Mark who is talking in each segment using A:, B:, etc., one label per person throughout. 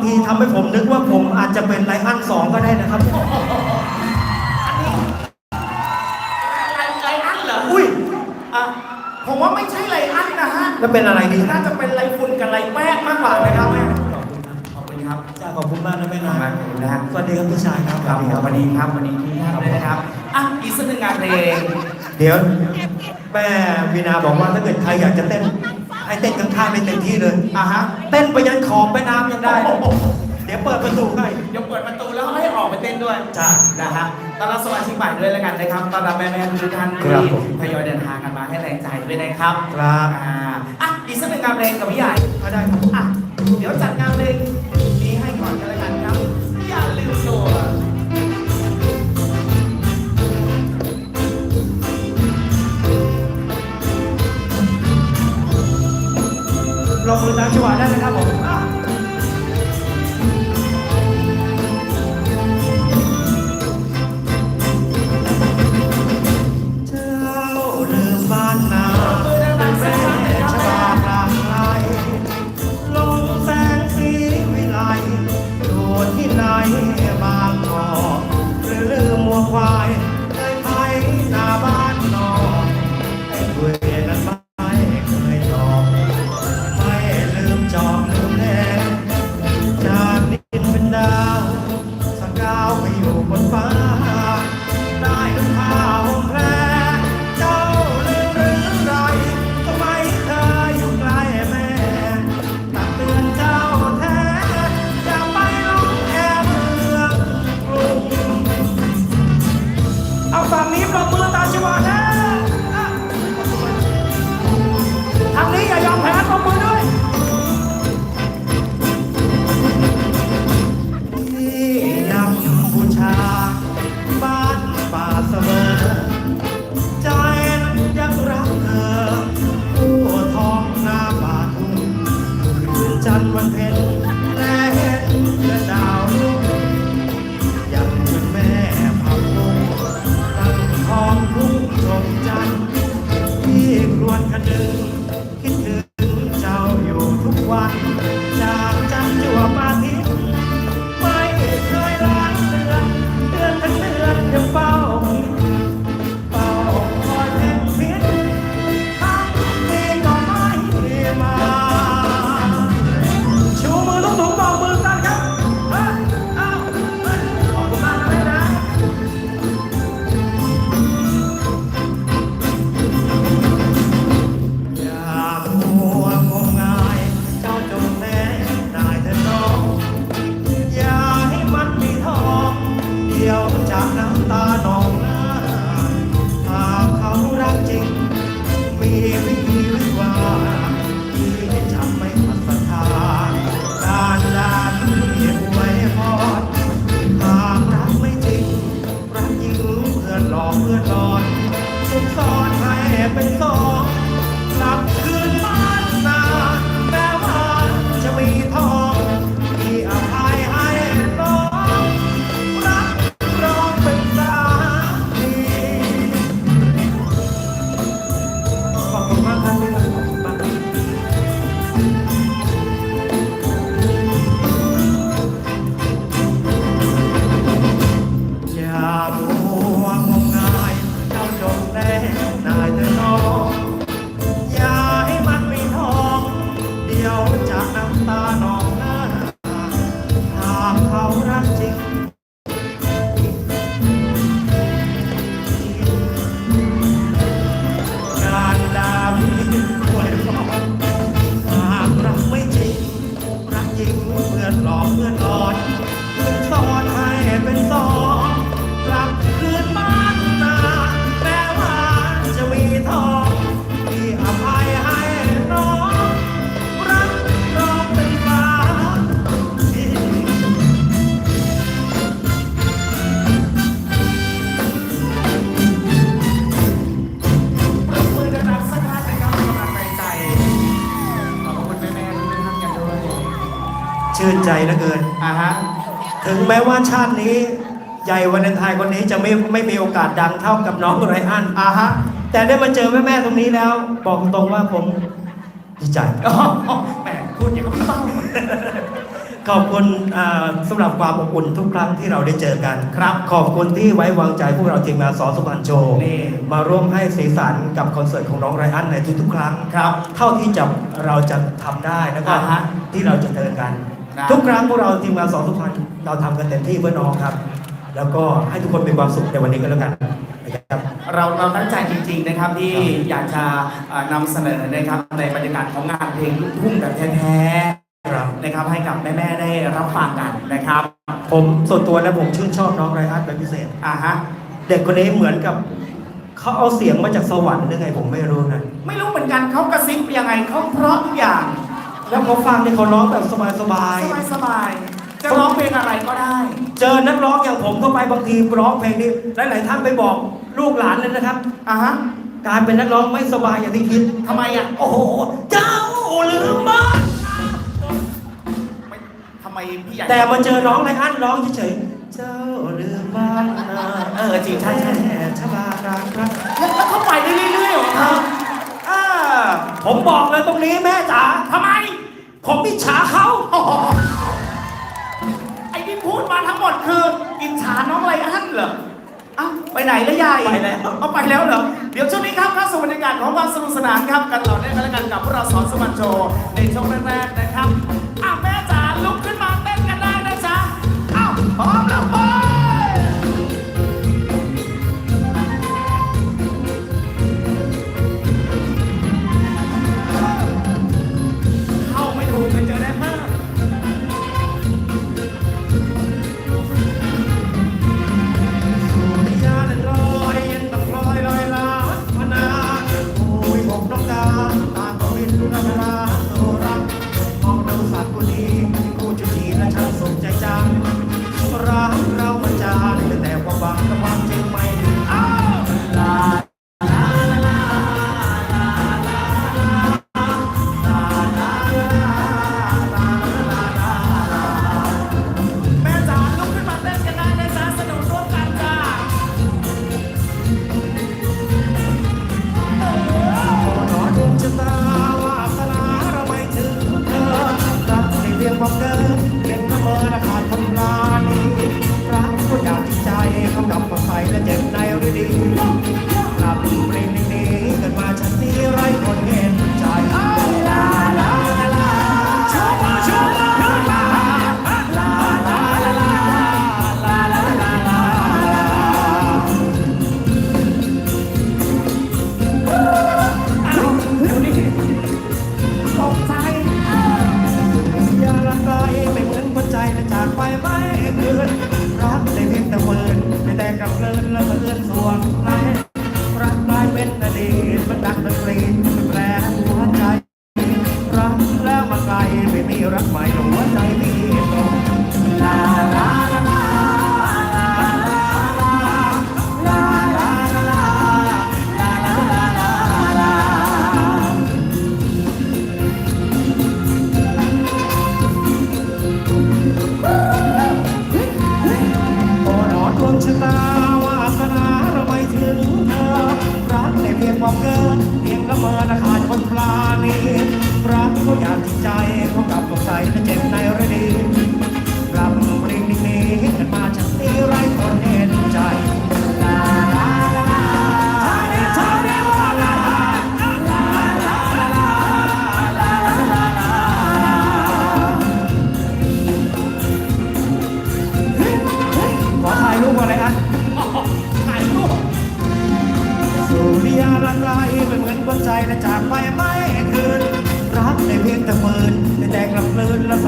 A: างทีทำให้ผมนึกว่าผมอาจจะเป็นไลอ้อนสองก็ได้นะครับ
B: ไรไอันเหรอ
A: อุ้ย
B: ผมว่าไม่ใช่ไรอันนะฮะ
A: แล้วเป็นอะไรดี
B: น่าจะเป็นไรฝุ่นกับไรแป้งมากกว่านะครับแม่ขอบคุณครับ
A: จ้าขอบคุณมากนะแม่นะ
B: นะฮ
A: สวัสดีครับพี่ชายครับ
B: ครับสวัสดีครับวันนี้ที่ท่านเลยนะครับอะอีกสักหนึ่งงานเพลง
A: เดี๋ยวแม่วินาบอกว่าถ้าเกิดใครอยากจะเต้น ให้เต้นข้างๆได้เต็มที่เลย
B: อะฮะ
A: เต้นไปยันขอบไปน้ำยังได้ เดี๋ยวเปิดประตูให้
B: เดี๋ยวเปิดประตูแล้วให้ออกไปเต้นด้วย
A: จ้า
B: นะฮะตอนรับสมาชิกใหม่ด้วยแล้วกันนะครับตอนรับแม่ๆทุกท่านที่
A: คร
B: ทยอยเดินทางกันมาให้แรงใจด้วยนะครับ
A: ครับ
B: อ่อะอีกสักหนึ่งงานเพลงกับพี่ใหญ่
A: ก็ได้ครับ
B: อะเดี๋ยวจัดงานเพลง ล
A: งมือตาำจังหวะได้นะครับผม off the garden. ชื่นใจเหลือเกิน อ่ฮะ ถึงแม้ว่าชาตินี้ ใหญ่วันเลนไทยคนนี้จะไม่ไม่มีโอกาสดังเท่ากับน้องไรอัน
B: อ่ฮะ
A: แต่ได้มาเจอแม่แม่ๆตรงนี้แล้ว บอกตรงว่าผมดีใจ
B: อ๋อแหมพูดอย่างกับเต้า
A: ขอบคุณอ่าสำหรับความอบอุ่นทุกครั้งที่เราได้เจอกันครับขอบคุณที่ไว้วางใจพวกเราทีมงานสอสุพรรณโชว์มาร่วมให้สีสันกับคอนเสิร์ตของน้องไรอันในทุกๆ ครั้ง
B: ครับ
A: เท่าที่จะเราจะทำได้นะวก็
B: ฮะ
A: ที่เราจะเจอกัน ทุกครั้งพวกเราทีมงานสอสุพรรณเราทำกันเต็มที่เพื่อน้องครับ แล้วก็ให้ทุกคนมีความสุขในวันนี้ก็แล้วกันนะครับ
B: เราเราตั้งใจจริง ๆนะครับที่อยากจะเอ่อนำเสนอนะครับในบรรยากาศของงานเพลงลูกทุ่งแบบแท้
A: ครับ
B: ๆนะครับให้กับแม่ๆได้รับฟังกันนะครับ
A: ผมส่วนตัวแล้วผมชื่นชอบน้องไรอันเป็นพิเศษ
B: อ่าฮะ
A: เด็กคนนี้เหมือนกับเขาเอาเสียงมาจากสวรรค์หรือไงผมไม่รู้นะ
B: ไม่รู้เหมือนกันเขากระซิบยังไงเขาเพราะทุกอย่าง
A: แล้วเขาฟังเนี่ยเขาร้องแบบสบาย
B: สบายสบายๆจะร้องเพลงอะไรก็ได้
A: ๆ เจอนักร้องอย่างผมเข้าไปบางทีร้องเพลงนี้หลายๆท่านไปบอกลูกหลานเลยนะครับ
B: อ่าฮะ
A: การเป็นนักร้องไม่สบายอย่างที่คิด
B: ทำไมอะ
A: โอ้โห เจ้าลืมบ้าน
B: ไม่ทำไมพี่ใหญ่
A: แต่มาเจอน้องไรอันร้องเฉยๆ เจ้าลืมบ้านนะ
B: เออจริงใช่ใช่
A: แม่ชบารักรัก
B: แล้วแล้วเขาไปได้เรื่อยๆเหรอครับ
A: อ่าผมบอกเลยตรงนี้แม่จ๋า
B: ทำไม
A: ผมอิจฉาเขา
B: โอ้โหไอ้ที่พูดมาทั้งหมดคืออิจฉาน้องไรอันเหรอเอ้าไปไหนแล้วยาย
A: ไปแล้ว
B: เอาไปแล้วเหรอ เดี๋ยวช่วงนี้ครับเข้าสู่บรรยากาศของความสนุกสนานครับกันต่อเนื่องกันแล้วกันกับพวกเราสอนสมันโชว์ในช่วงแรกๆนะครับอะแม่จ๋าลุกขึ้นมาเต้นกันได้นะจ๊ะเอ้าพร้อมแล้วไปเข้ เขาดั
A: บมาใส่และเจ็บ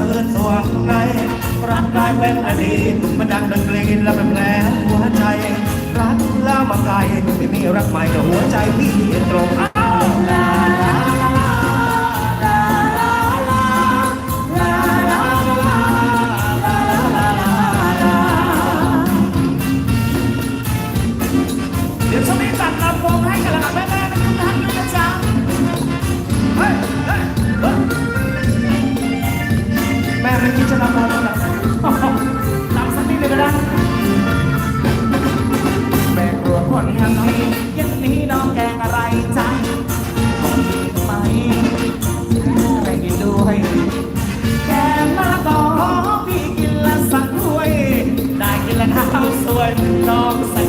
A: คืนและเฟืนสวงในรักกลายเป็นอดีตมันดังดังกรีนและเป็นแผลหัวใจ รักแล้วมาไกลไม่มีรักใหม่แต่หัวใจพี่ตรงอ้าวลาลาลา
B: Dog's the word, dog's the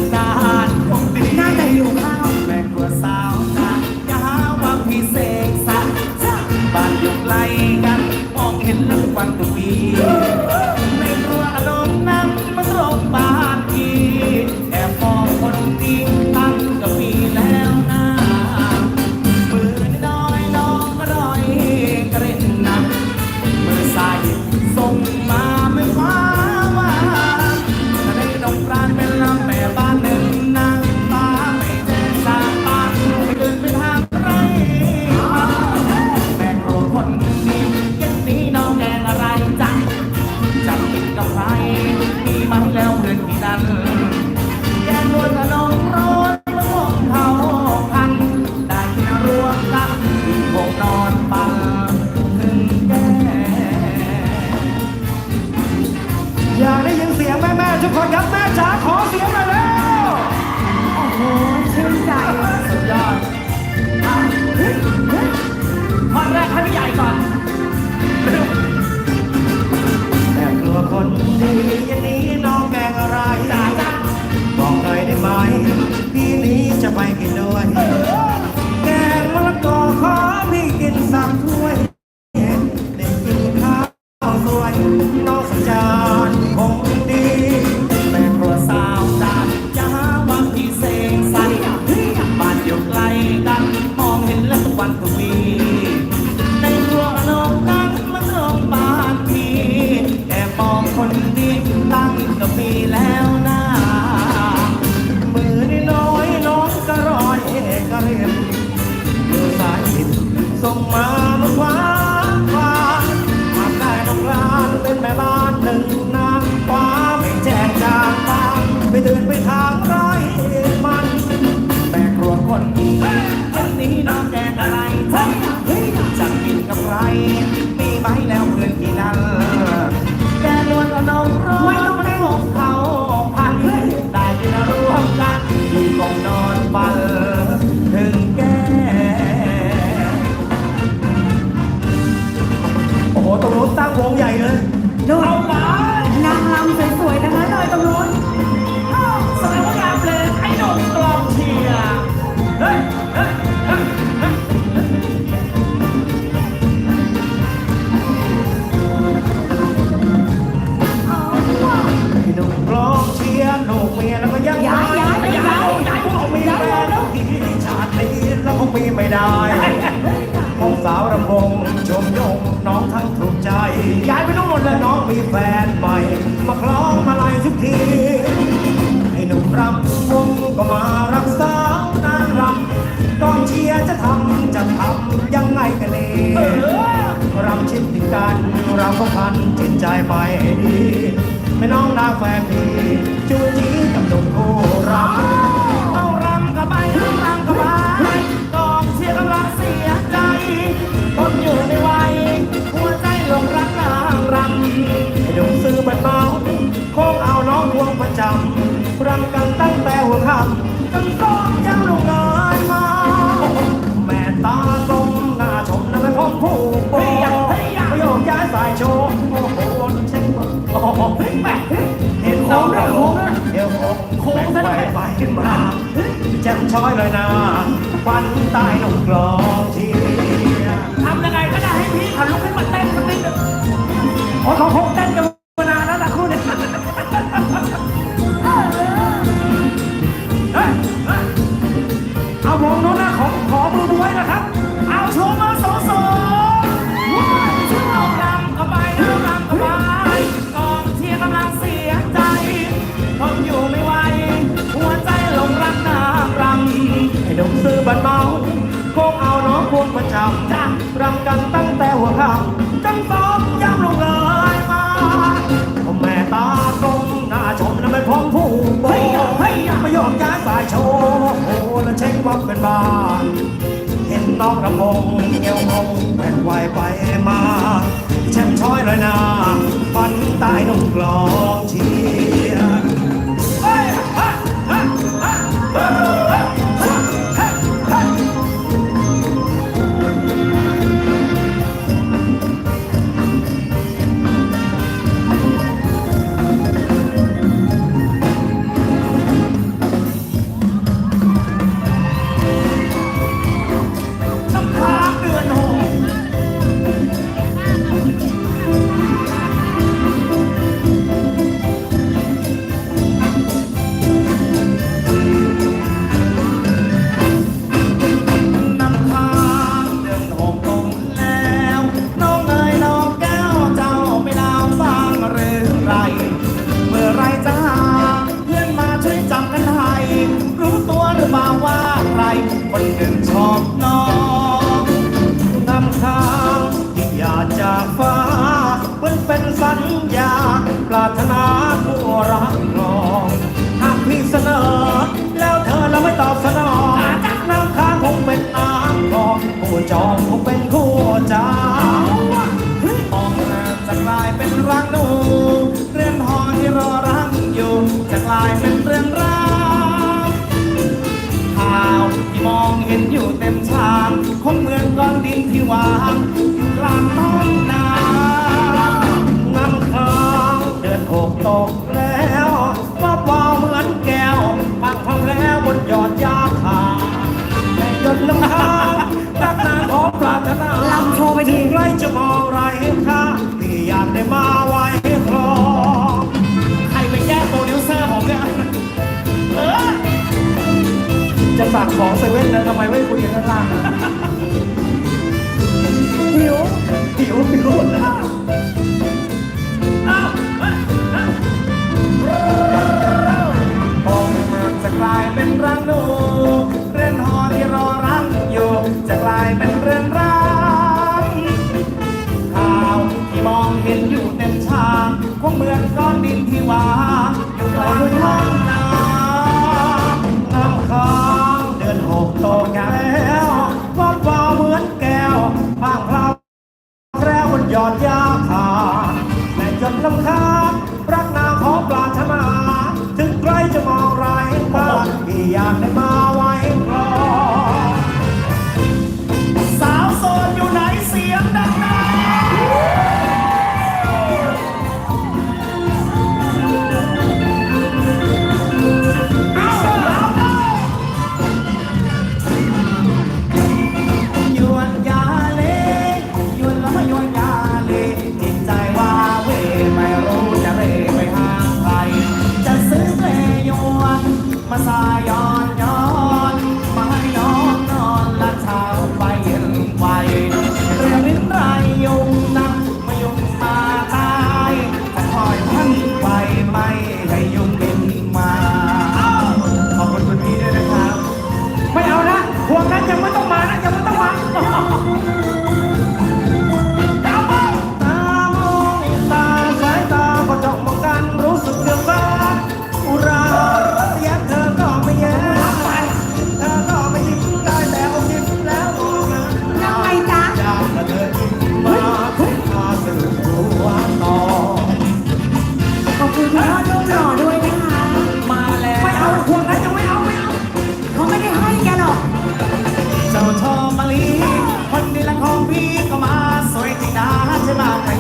B: น้
A: อ
B: งนะ
A: โค้ง
B: เดี๋ยว
A: โค้งโค้งไปไปมาแจ่มช้อยเลยนะปันตายนกกลองที
B: ทำยังไงก็ได้ให้พี่ขันลุกขึ้นมาเต้นสักนิดนึงโอ้เขาคงเต้นกัน้
A: องย้า
B: ยสา
A: ยโชว์โหและเช็คว่าเป็นบ้าน เห็นน้องกระพงเงียวงงแผ่นไหวไปมาแช่มช้อยลอยนาฟันตายต้อง
B: กลองเชีย วางกลางน้อนา
A: น้ำคางเดินอกตกแล้วก็วาวเหมือนแก้วปังพังแล้วบนยอดยาขาในยนต์ลำทางตักนานของปรารถนา
C: ลำโชว์ไปที
A: ไรจะมองไรค่าที่อยากได้มาไว้ครอง
B: ใครไปแก้โปรดิวเซอร์ผมเนี่ย
A: จะสั่งของเซเว่นแล้วทำไมไม่คุยกันข้างล่างนะ
B: อดยา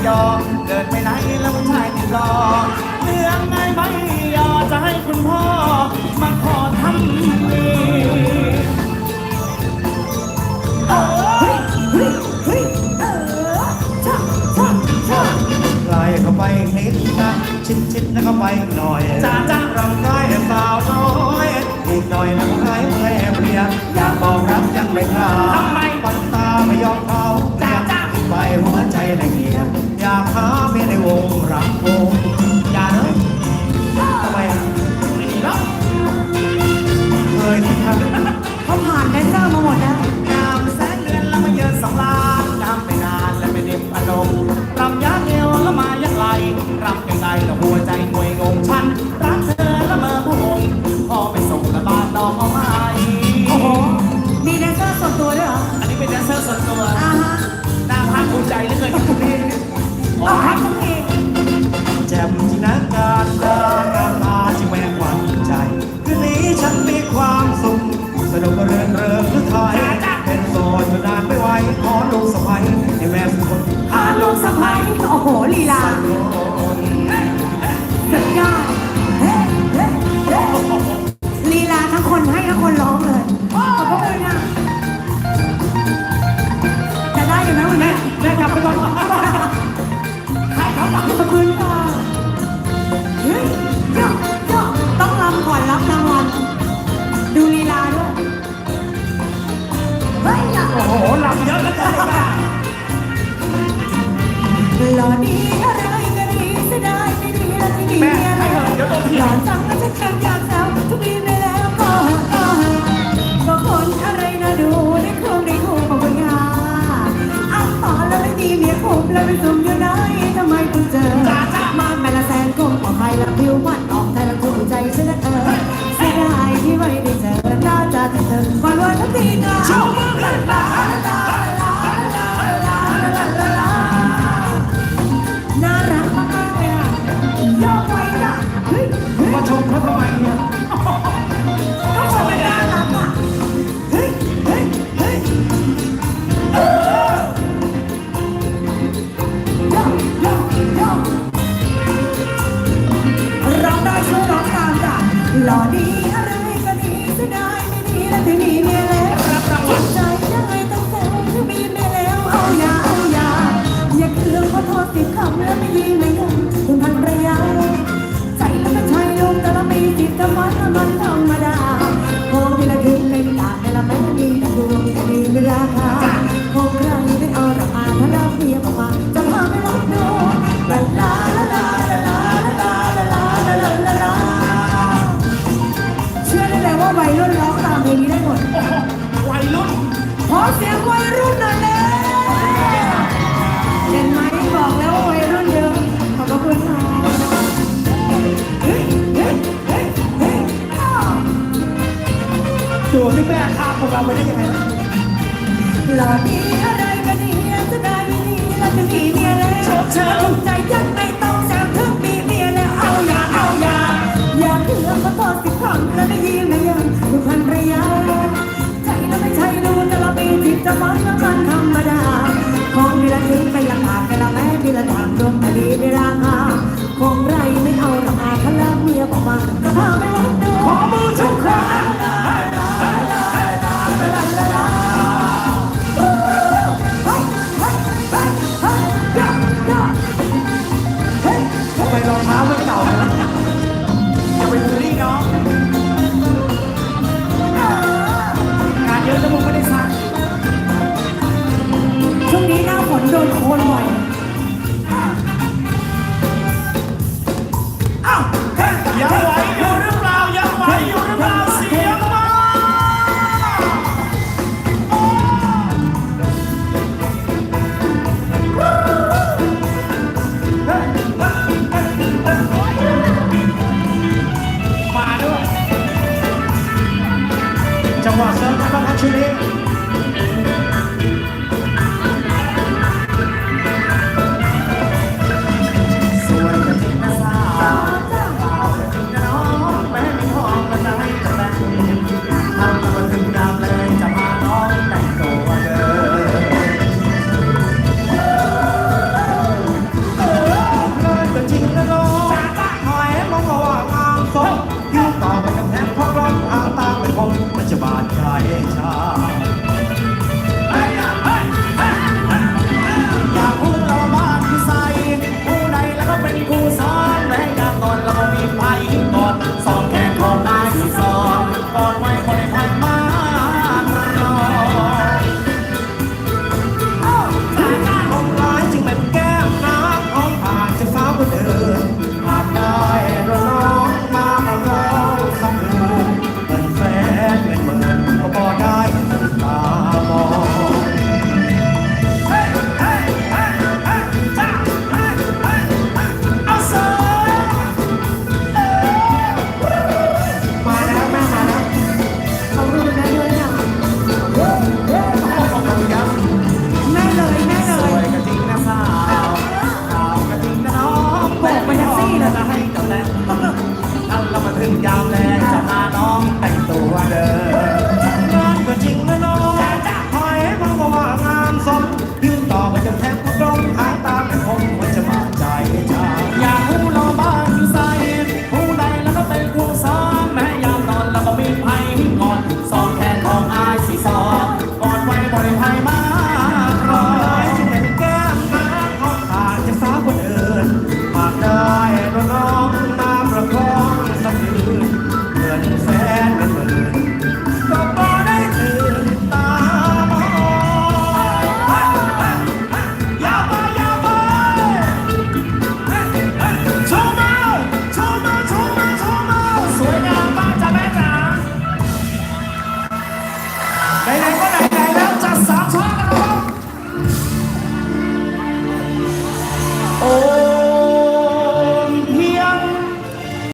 A: ยอ
B: เกิด
A: ไปไห
B: นแล้วผู้ชายติดรอเรื่องไงไม่ยอจะให้คุณพ่อ มาขอทำดี
C: เออฮ้ยเฮ้เออชะชชะ
A: ไล่เข้าไปนิดนะชิดชิดนะเข้าไปหน่อย
B: จ้าจ้ารำ
A: ได้สาว
C: น้อ
B: ยอีกหน่อ
C: ย
B: นะใคร
C: เม่
A: เพ
C: ลียอยา
B: กบอ
C: กรักยังไม่กล้ทำ
A: ไม
C: หล่อดีอะไรก็ดีเสียดายไม่ดีแล้วที่มีเมียแล้วจิตใจยังไงต้องแซวถ้ามีเมียแล้วเอาอย่าเอาอย่าอย่าเคืองขอโทษสิดคำแล้วไม่ยิงไม่ยอมคุณพันรยาใจแล้วไม่ใช่ลมแต่ละมีจิตจะมันมันธรรมดาคงที่ละถึงในตาแต่ละแม่มีดวงแต่มีไม่ราคา วัยรุ่นห
B: น่
C: อยเลยเห็นไหมบอกแล้วว่าวัยรุ่นเยอะขอบพระคุณค่ะเฮ้ยเฮ้ยเฮ้ยเฮ้ยอ้าว
A: ดูที่แม่ข้ามพวกเราไปได้ยังไงนะ
C: หล่อดีอะไรก็ดีจะได้ไม่ดีแล้วจะมีเมียแล้วเธอถูกใจยังไม่ต้องแซวถึงมีเมียแล้วเอาอย่าเอาอย่าอย่าเถื่อนมาตอดสิบคำแล้วได้ยินไหมยังดูพันระยะใจแล้วไม่ใช่รู้แต่ละ ทิพย์จะมันแล้วมันธรรมดาของมีละถึงไปละปากไปละแม่มีละทางดวง
B: จั
C: งห
B: วะ
A: เซิร์ฟนะครับชุดนี้